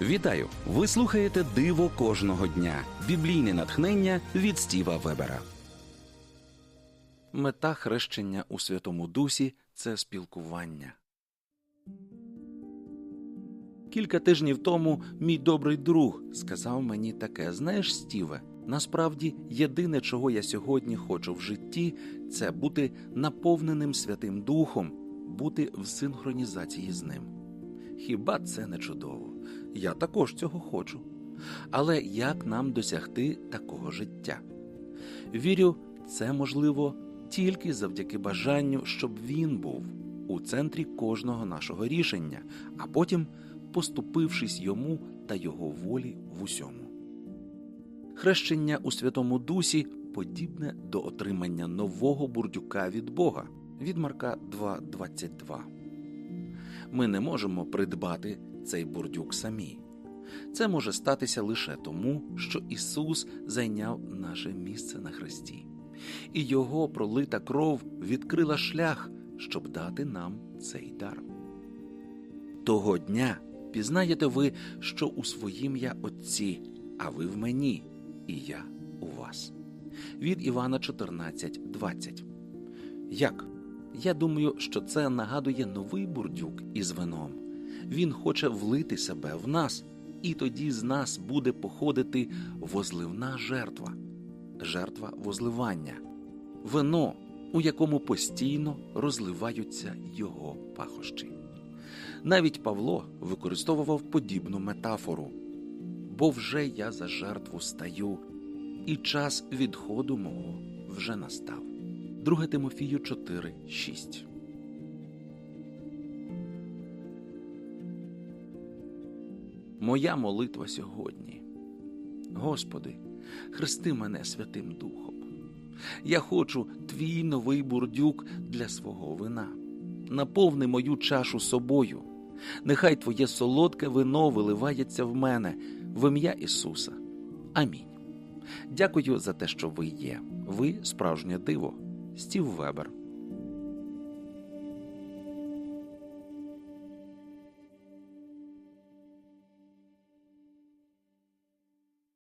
Вітаю! Ви слухаєте Диво кожного дня. Біблійне натхнення від Стіва Вебера. Мета хрещення у Святому Дусі це спілкування. Кілька тижнів тому мій добрий друг сказав мені таке: знаєш, Стіве, насправді єдине, чого я сьогодні хочу в житті, це бути наповненим Святим Духом, бути в синхронізації з ним. Хіба це не чудово? Я також цього хочу. Але як нам досягти такого життя? Вірю, це можливо тільки завдяки бажанню, щоб він був у центрі кожного нашого рішення, а потім поступившись йому та його волі в усьому. Хрещення у Святому Дусі подібне до отримання нового бурдюка від Бога від Марка 2.22. Ми не можемо придбати цей бурдюк самі. Це може статися лише тому, що Ісус зайняв наше місце на хресті, і Його пролита кров відкрила шлях, щоб дати нам цей дар. Того дня пізнаєте ви, що у своїм я Отці, а ви в мені, і я у вас. Від Івана 14.20 Як? Я думаю, що це нагадує новий бурдюк із вином. Він хоче влити себе в нас, і тоді з нас буде походити возливна жертва, жертва возливання, вино, у якому постійно розливаються його пахощі. Навіть Павло використовував подібну метафору бо вже я за жертву стаю, і час відходу мого вже настав. 2 Тимофію 4, 6 Моя молитва сьогодні. Господи, хрести мене Святим Духом. Я хочу твій новий бурдюк для свого вина. Наповни мою чашу собою. Нехай Твоє солодке вино виливається в мене в ім'я Ісуса. Амінь. Дякую за те, що ви є. Ви справжнє диво. Стів Вебер.